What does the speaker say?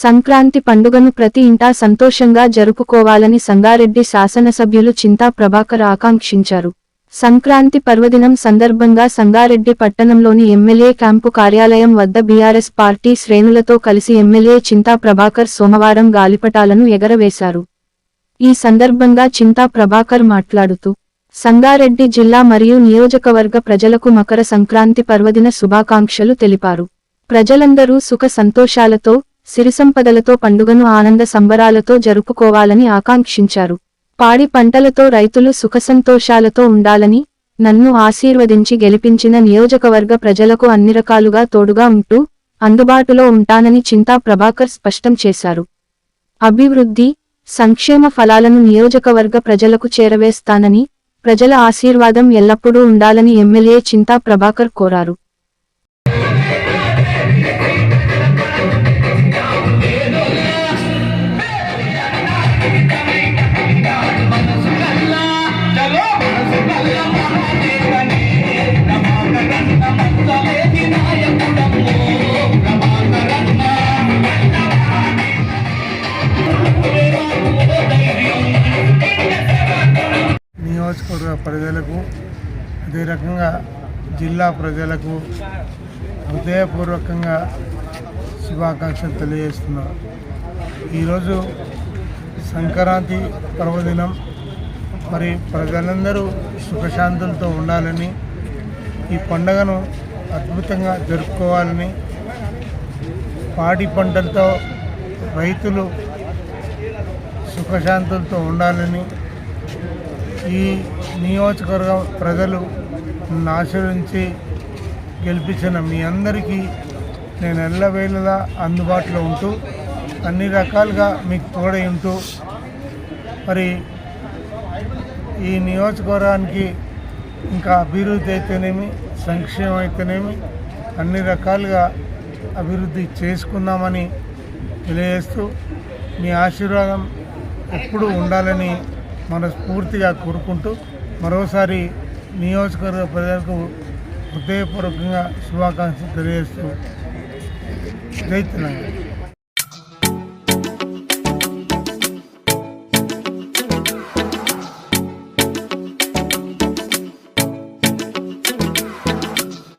సంక్రాంతి పండుగను ప్రతి ఇంటా సంతోషంగా జరుపుకోవాలని సంగారెడ్డి శాసనసభ్యులు చింతా ప్రభాకర్ ఆకాంక్షించారు. సంక్రాంతి పర్వదినం సందర్భంగా సంగారెడ్డి పట్టణంలోని ఎమ్మెల్యే క్యాంపు కార్యాలయం వద్ద బీఆర్ఎస్ పార్టీ శ్రేణులతో కలిసి ఎమ్మెల్యే చింతా ప్రభాకర్ సోమవారం గాలిపటాలను ఎగరవేశారు. ఈ సందర్భంగా చింతా ప్రభాకర్ మాట్లాడుతూ సంగారెడ్డి జిల్లా మరియు నియోజకవర్గ ప్రజలకు మకర సంక్రాంతి పర్వదిన శుభాకాంక్షలు తెలిపారు. ప్రజలందరూ సుఖ సంతోషాలతో సిరిసంపదలతో పండుగను ఆనంద సంబరాలతో జరుపుకోవాలని ఆకాంక్షించారు. పాడి పంటలతో రైతులు సుఖసంతోషాలతో ఉండాలని నన్ను ఆశీర్వదించి గెలిపించిన నియోజకవర్గ ప్రజలకు అన్ని రకాలుగా తోడుగా ఉంటూ అందుబాటులో ఉంటానని చింతా ప్రభాకర్ స్పష్టం చేశారు. అభివృద్ధి సంక్షేమ ఫలాలను నియోజకవర్గ ప్రజలకు చేరవేస్తానని ప్రజల ఆశీర్వాదం ఎల్లప్పుడూ ఉండాలని ఎమ్మెల్యే చింతా ప్రభాకర్ కోరారు. నియోజకవర్గ ప్రజలకు అదే రకంగా జిల్లా ప్రజలకు హృదయపూర్వకంగా శుభాకాంక్షలు తెలియజేస్తున్నాను ఈరోజు సంక్రాంతి పర్వదినం. మరి ప్రజలందరూ సుఖశాంతులతో ఉండాలని ఈ పండుగను అద్భుతంగా జరుపుకోవాలని పాడి పంటలతో రైతులు సుఖశాంతులతో ఉండాలని ఈ నియోజకవర్గ ప్రజలు నన్ను ఆశీర్వించి గెలిపించిన మీ అందరికీ నేను ఎల్లవేళలా అందుబాటులో ఉంటూ అన్ని రకాలుగా మీకు తోడై ఉంటూ మరి ఈ నియోజకవర్గానికి ఇంకా అభివృద్ధి అయితేనేమి సంక్షేమం అయితేనేమి అన్ని రకాలుగా అభివృద్ధి చేసుకుందామని తెలియజేస్తూ మీ ఆశీర్వాదం ఎప్పుడూ ఉండాలని మనస్ఫూర్తిగా కోరుకుంటూ మరోసారి నియోజకవర్గ ప్రజలకు హృదయపూర్వకంగా శుభాకాంక్షలు తెలియజేస్తూ జై తెలంగాణ.